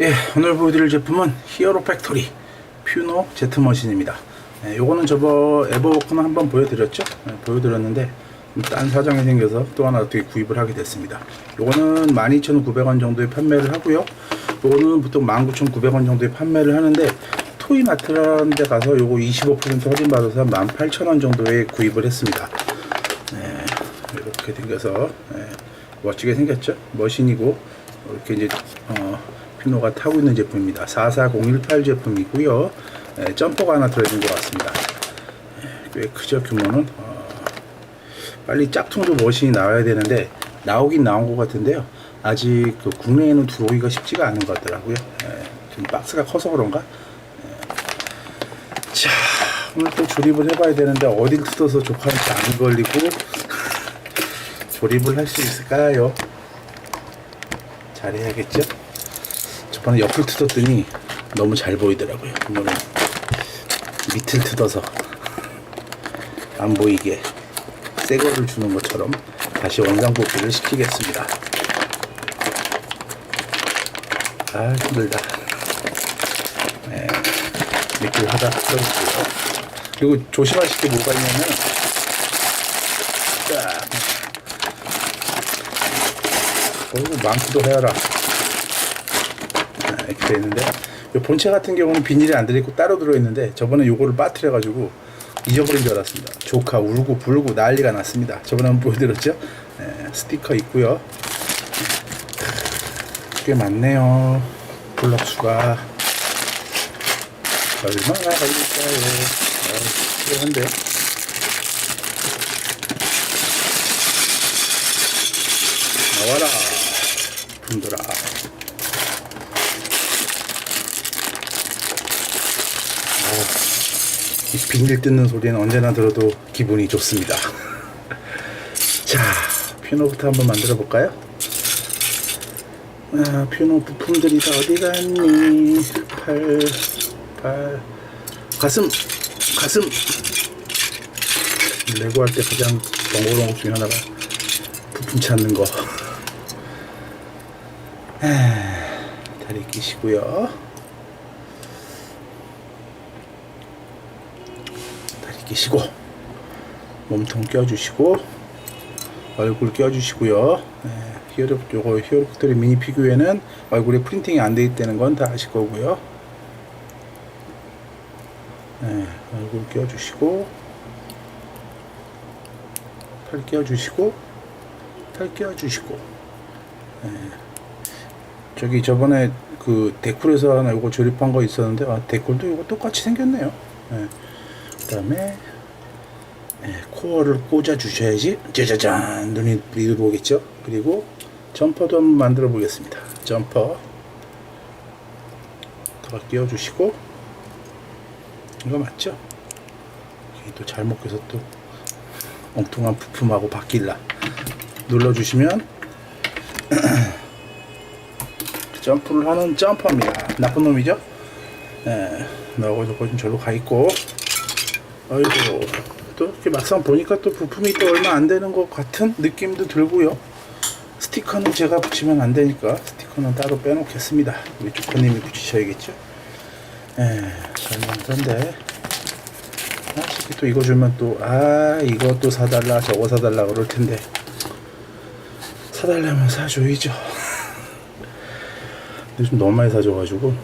예, 오늘 보여드릴 제품은 히어로 팩토리 퓨노 제트 머신입니다. 예, 요거는 저번 에버워크는 한번 보여드렸죠? 예, 보여드렸는데 좀딴 사정이 생겨서 또 하나 어떻게 구입을 하게 됐습니다. 요거는 12,900원 정도에 판매를 하고요. 요거는 보통 19,900원 정도에 판매를 하는데 토이마트라는 데 가서 요거 25% 할인 받아서 18,000원 정도에 구입을 했습니다. 네, 이렇게 생겨서 예, 멋지게 생겼죠? 머신이고 이렇게 이제 어, 피노가 타고 있는 제품입니다. 44018 제품이고요. 예, 점퍼가 하나 들어있는 것 같습니다. 예, 꽤 크죠 규모는. 어, 빨리 짝퉁도 머신이 나와야 되는데 나오긴 나온 것 같은데요. 아직 그 국내에는 들어오기가 쉽지가 않은 것 같더라고요. 예, 좀 박스가 커서 그런가? 예. 자 오늘 또 조립을 해봐야 되는데 어딜 뜯어서 조카한테 안 걸리고 조립을 할 수 있을까요? 잘해야겠죠? 저번에 옆을 뜯었더니 너무 잘 보이더라고요. 오늘은 밑을 뜯어서 안 보이게 새 거를 주는 것처럼 다시 원상 복귀를 시키겠습니다. 아 힘들다. 네, 밑을 하다 뜯었고요. 그리고 조심하실 게 뭐가 있냐면 자, 어이구 많기도 해라. 돼 있는데 이 본체 같은 경우는 비닐이 안 들어있고 따로 들어있는데 저번에 요거를 빠뜨려가지고 잊어버린 줄 알았습니다. 조카 울고 불고 난리가 났습니다. 저번에 한번 보여드렸죠? 네, 스티커 있고요. 꽤 많네요. 블럭수가 얼마나 걸릴까요? 아, 필요한데. 나와라 분들아 이 비닐 뜯는 소리는 언제나 들어도 기분이 좋습니다. 자 퓨노부터 한번 만들어 볼까요? 아 퓨노 부품들이 다 어디 갔니? 팔, 팔. 가슴 가슴. 레고 할 때 가장 번거로운 것 중에 하나가 부품 찾는 거. 다리 끼시고요. 끼시고 몸통 껴주시고 얼굴 껴주시고요. 네, 히어로 요거 히어로 팩토리 미니 피규어에는 얼굴에 프린팅이 안 돼 있다는 건 다 아실 거고요. 네, 얼굴 껴주시고 팔 껴주시고 팔 껴주시고 저기 저번에 그 데쿨에서 하나 요거 조립한 거 있었는데 아 데쿨도 요거 똑같이 생겼네요. 예. 그 다음에 예, 코어를 꽂아 주셔야지 짜자잔 눈이 눈이 보겠죠. 그리고 점퍼도 한번 만들어 보겠습니다. 점퍼 더 끼워 주시고 이거 맞죠? 또 잘못 껴서 또 엉뚱한 부품하고 바뀔라 눌러 주시면 점프를 하는 점퍼입니다. 나쁜 놈이죠? 예, 너하고 저거 좀 절로 가 있고, 아이고, 또 이렇게 막상 보니까 또 부품이 또 얼마 안 되는 것 같은 느낌도 들고요. 스티커는 제가 붙이면 안 되니까 스티커는 따로 빼놓겠습니다. 우리 조커님이 붙이셔야겠죠? 예, 잘만든데. 아, 솔직히 또 이거 주면 또, 아, 이거 또 사달라, 저거 사달라 그럴 텐데. 사달라면 사줘야죠. 요즘 너무 많이 사줘가지고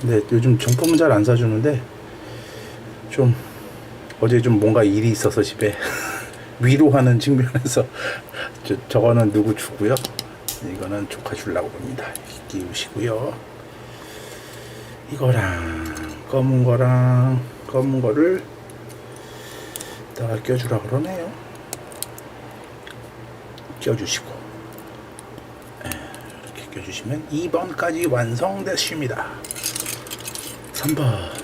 근데 요즘 정품은 잘 안 사주는데 좀 어제 좀 뭔가 일이 있어서 집에 위로하는 측면에서 저, 저거는 누구 주고요? 이거는 조카 주려고 봅니다. 끼우시고요. 이거랑 검은 거랑 검은 거를 다 껴주라 그러네요. 껴주시고. 껴주시면 2번까지 완성됐습니다. 3번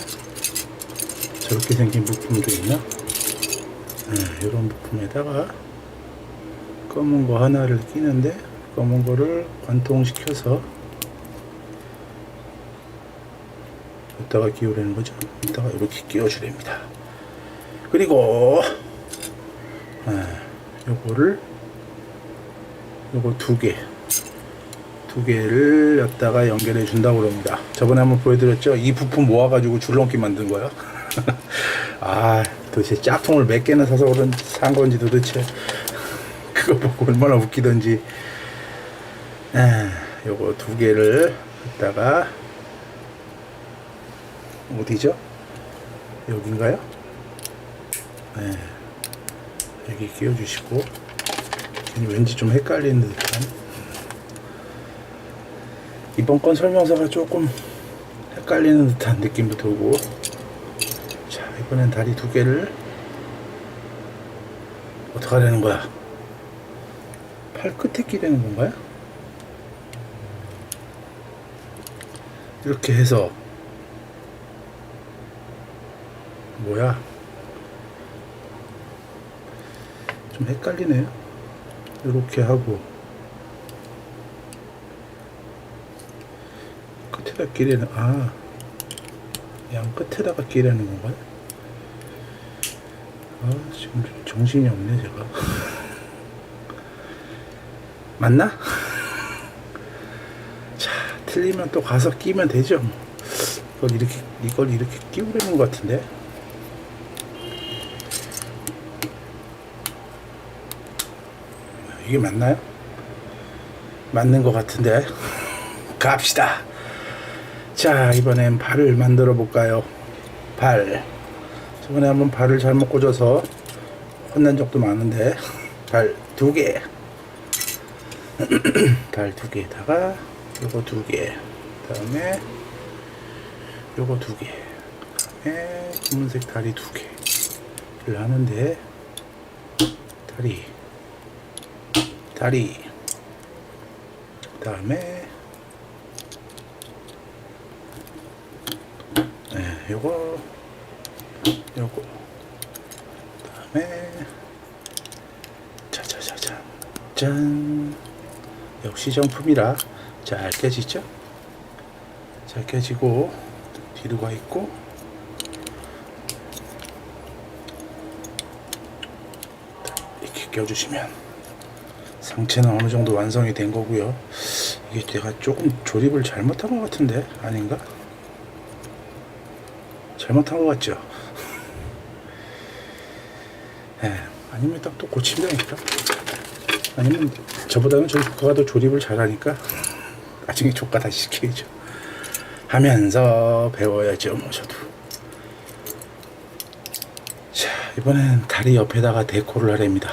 저렇게 생긴 부품도 있나? 네, 이런 부품에다가 검은 거 하나를 끼는데 검은 거를 관통시켜서 이따가 끼우라는 거죠. 이따가 이렇게 끼워주랍니다. 그리고 네, 요거를 요거 두 개. 두 개를 여기다가 연결해 준다고 그럽니다. 저번에 한번 보여드렸죠? 이 부품 모아가지고 줄넘기 만든 거야. 아, 도대체 짝퉁을 몇 개나 사서 그런 산 건지 도대체 그거 보고 얼마나 웃기던지. 아, 요거 두 개를 여기다가 어디죠? 여긴가요? 네. 여기 끼워주시고 왠지 좀 헷갈리는 듯한 이번 건 설명서가 조금 헷갈리는 듯한 느낌도 들고 자 이번엔 다리 두 개를 어떻게 하려는 거야 팔 끝에 끼려는 건가요? 이렇게 해서 뭐야 좀 헷갈리네요 이렇게 하고 끝에다 끼려는 아 양 끝에다가 끼려는 건가요? 아 지금 좀 정신이 없네 제가. 맞나? 자 틀리면 또 가서 끼면 되죠 뭐. 이걸 이렇게 이걸 이렇게 끼우려는 것 같은데. 이게 맞나요? 맞는 것 같은데. 갑시다. 자 이번엔 발을 만들어 볼까요? 발 저번에 한번 발을 잘못 꽂아서 혼난 적도 많은데 발 두 개. 발 두 개에다가 요거 두 개. 그다음에 요거 두 개. 그다음에 검은색 다리 두 개를 하는데 다리. 다리. 그다음에 네, 요거 요거 그다음에 자자자자 짠 역시 정품이라 잘 깨지죠? 잘 깨지고 뒤로 가 있고 이렇게 껴주시면 상체는 어느 정도 완성이 된 거고요. 이게 제가 조금 조립을 잘못한 것 같은데 아닌가? 잘못한 것 같죠? 예, 아니면 딱 또 고치면 되니까. 아니면 저보다는 저희 조카가 더 조립을 잘하니까 나중에 조카 다시 시켜야죠. 하면서 배워야죠, 뭐 저도. 자, 이번엔 다리 옆에다가 데코를 하렵니다.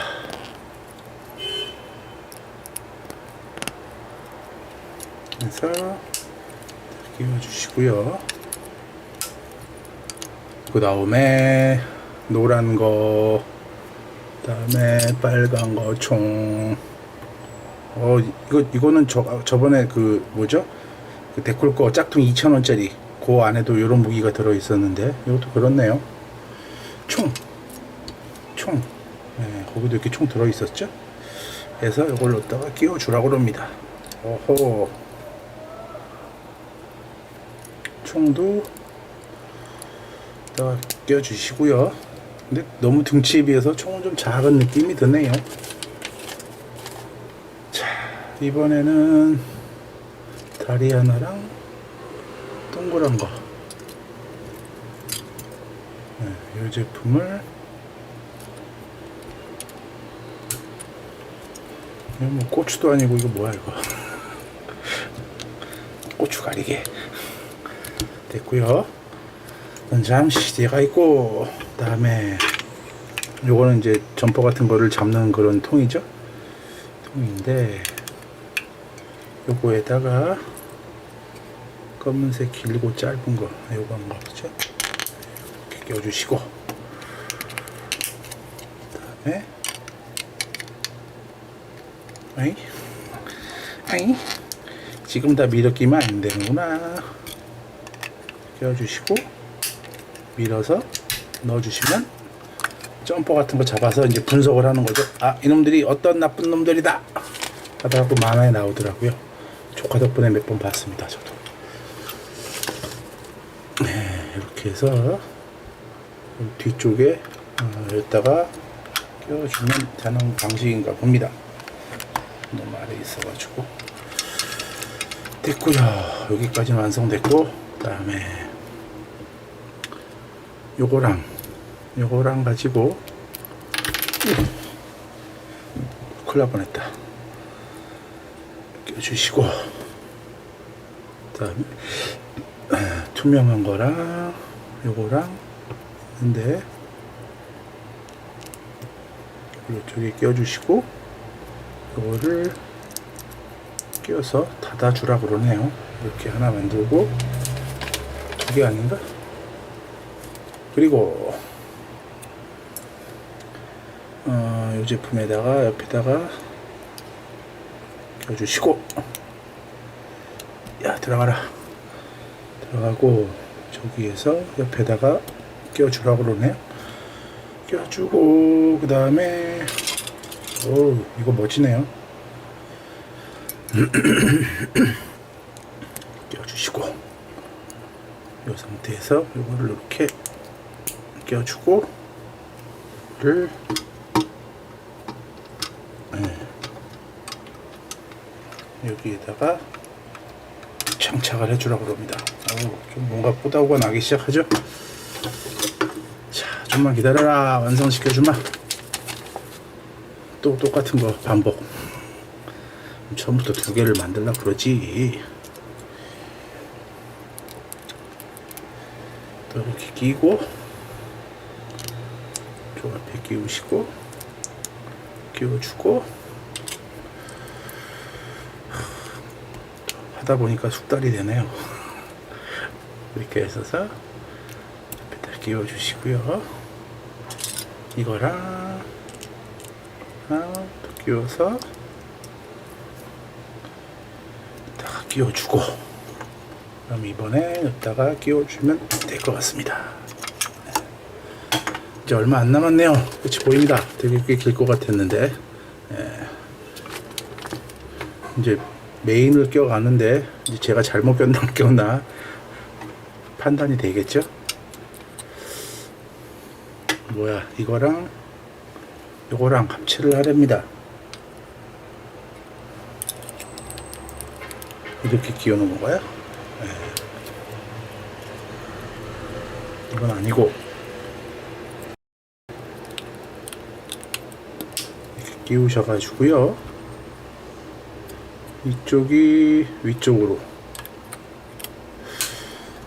그래서 끼워주시고요. 그 다음에 노란 거, 그 다음에 빨간 거 총. 어 이거 이거는 저 저번에 그 뭐죠? 그 데콜 거 짝퉁 2,000원짜리 그 안에도 이런 무기가 들어 있었는데 이것도 그렇네요. 총, 총. 네, 거기도 이렇게 총 들어 있었죠? 그래서 이걸 넣다가 끼워 주라고 합니다. 오호. 총도 끼워 주시고요. 근데 너무 등치에 비해서 총은 좀 작은 느낌이 드네요. 자, 이번에는 다리 하나랑 동그란 거. 네, 이 제품을 뭐 고추도 아니고 이거 뭐야 이거 고추 가리개 됐고요. 이건 잠시 뒤가 있고 그 다음에 요거는 이제 점퍼 같은 거를 잡는 그런 통이죠. 통인데 요거에다가 검은색 길고 짧은 거 요거 한거 그죠? 이렇게 껴주시고. 그 다음에 아이 아이 지금 다 밀어 끼면 안 되는구나. 껴주시고 밀어서 넣어주시면 점퍼 같은 거 잡아서 이제 분석을 하는 거죠. 아 이놈들이 어떤 나쁜 놈들이다 하다가 또 만화에 나오더라고요. 조카 덕분에 몇 번 봤습니다. 저도. 네 이렇게 해서 뒤쪽에 어, 여기다가 껴주면 되는 방식인가 봅니다. 너무 아래 있어가지고 됐고요 여기까지 완성됐고 그 다음에 요거랑 요거랑 가지고 큰일 날 뻔했다 껴주시고 그 다음에 투명한 거랑 요거랑 근데 이쪽에 껴주시고 요거를 끼워서 닫아주라 그러네요 이렇게 하나 만들고 두 개 아닌가? 그리고 어, 이 제품에다가 옆에다가 껴주시고 야 들어가라. 들어가고 저기에서 옆에다가 껴주라 그러네요 껴주고 그 다음에 오 이거 멋지네요. 껴주시고 이 상태에서 이거를 이렇게 껴주고 를 네. 여기에다가 장착을 해주라고. 어우, 좀 뭔가 꼬다구가 나기 시작하죠? 자, 좀만 기다려라. 완성시켜주마. 또 똑같은 거 반복. 처음부터 두 개를 만들라 그러지. 또 이렇게 끼고, 끼우시고, 끼워주고, 하다 보니까 숙달이 되네요. 이렇게 해서서 옆에다 끼워주시고요. 이거랑 하나 더 끼워서 여기다가 끼워주고 그럼 이번에 여기다가 끼워주면 될 것 같습니다. 이제 얼마 안 남았네요. 끝이 보입니다. 되게 꽤 길 것 같았는데 예. 이제 메인을 껴가는데 이제 제가 잘못 꼈나 안 꼈나 판단이 되겠죠? 뭐야 이거랑 요거랑 합체를 하렵니다. 이렇게 끼워놓은 건가요? 네. 이건 아니고 이렇게 끼우셔가지고요. 이쪽이 위쪽으로.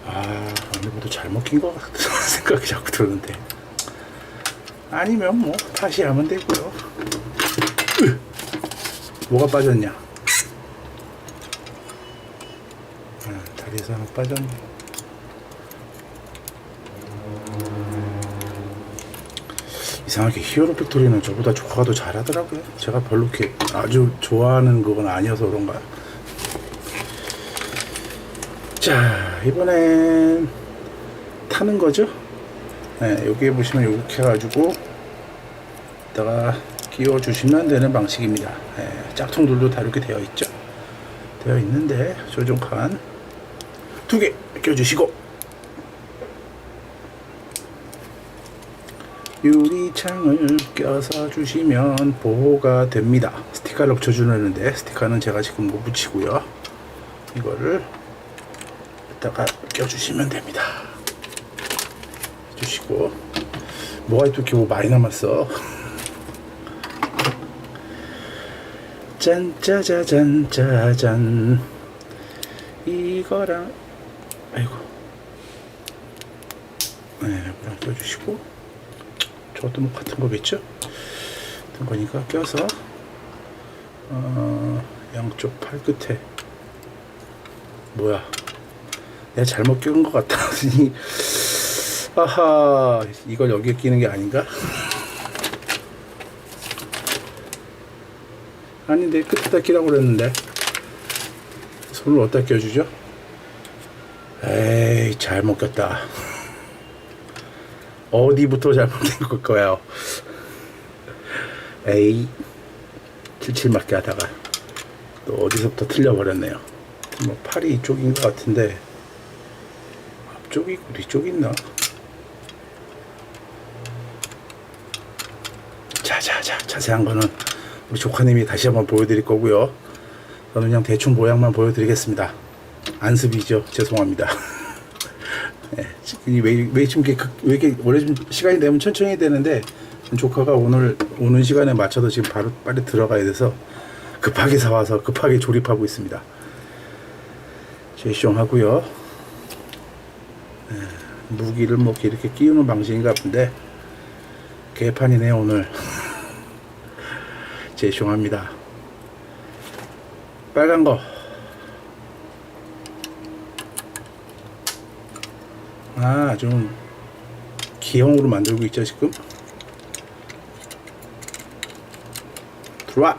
아 것도 잘못 낀것 같은 생각이 자꾸 드는데. 아니면 뭐 다시 하면 되고요. 으! 뭐가 빠졌냐? 아, 다리에서 하나 빠졌네 이상하게 히어로 팩토리는 저보다 조화가 더 잘하더라고요. 제가 별로 이렇게 아주 좋아하는 그건 아니어서 그런가. 자, 이번엔 타는 거죠. 네, 여기에 보시면 이렇게 해가지고 이따가 끼워 주시면 되는 방식입니다. 네, 짝퉁들도 다 이렇게 되어 있죠. 되어 있는데 조종칸 두 개 껴주시고 유리창을 껴서 주시면 보호가 됩니다. 스티커를 붙여주는데 스티커는 제가 지금 못 붙이고요. 이거를 이따가 껴주시면 됩니다. 주시고 뭐가 또 이렇게 많이 남았어. 짠 짜자잔 짜잔 이거랑 아이고 네, 껴주시고 저것도 뭐 같은 거겠죠? 같은 거니까 껴서 어, 양쪽 팔 끝에 뭐야 내가 잘못 끼운 것 같다니 아하 이걸 여기에 끼는 게 아닌가? 아닌데 끝에다 끼라고 그랬는데 손을 어디다 껴주죠? 에이 잘못 꼈다 어디부터 잘못된 걸까요? 에이 칠칠 맞게 하다가 또 어디서부터 틀려버렸네요. 뭐 팔이 이쪽인 것 같은데 앞쪽이 있고 뒤쪽이 있나? 자자자 자세한 거는 우리 조카님이 다시 한번 보여드릴 거고요. 저는 그냥 대충 모양만 보여드리겠습니다. 안습이죠. 죄송합니다. 왜, 왜 지금 급- 왜 이렇게 원래 좀 시간이 되면 천천히 되는데 조카가 오늘 오는 시간에 맞춰서 지금 바로 빨리 들어가야 돼서 급하게 사와서 급하게 조립하고 있습니다. 제시용 하고요. 예, 무기를 뭐 이렇게 끼우는 방식인가 본데 개판이네 요 오늘. 제시용합니다. 빨간 거. 아, 좀 기형으로 만들고 있죠, 지금. 들어와.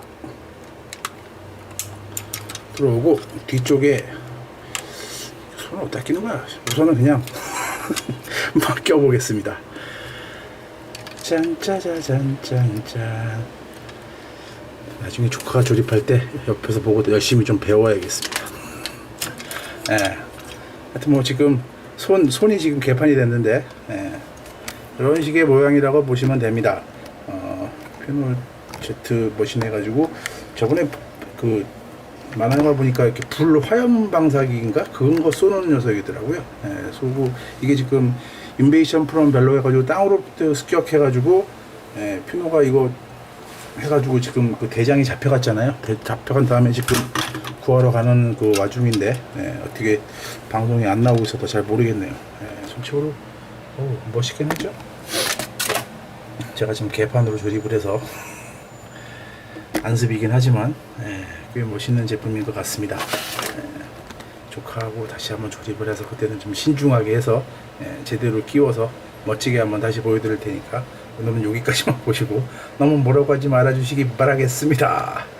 들어오고 뒤쪽에 손을 어디다 끼는 거야? 우선은 그냥 막 껴보겠습니다. 짠짜자잔짠짠. 나중에 조카가 조립할 때 옆에서 보고 열심히 좀 배워야겠습니다. 예. 하여튼 뭐 지금 손 손이 지금 개판이 됐는데 예. 이런 식의 모양이라고 보시면 됩니다. 어, 페놀 Z 머신 해가지고 저번에 그 만화가 보니까 이렇게 불 화염 방사기인가 그런 거 쏘는 녀석이더라고요. 예, 쏘고 이게 지금 인베이션 프롬 벨로 해가지고 땅으로 습격해가지고 예, 피노가 이거 해가지고 지금 그 대장이 잡혀갔잖아요. 대- 잡혀간 다음에 지금 구하러 가는 그 와중인데 예, 어떻게 방송이 안 나오고 있어서 잘 모르겠네요. 예, 손치으로 오, 멋있긴 하죠. 제가 지금 개판으로 조립을 해서 안습이긴 하지만 예, 꽤 멋있는 제품인 것 같습니다. 예, 조카하고 다시 한번 조립을 해서 그때는 좀 신중하게 해서 예, 제대로 끼워서 멋지게 한번 다시 보여드릴 테니까 오늘은 여기까지만 보시고 너무 뭐라고 하지 말아주시기 바라겠습니다.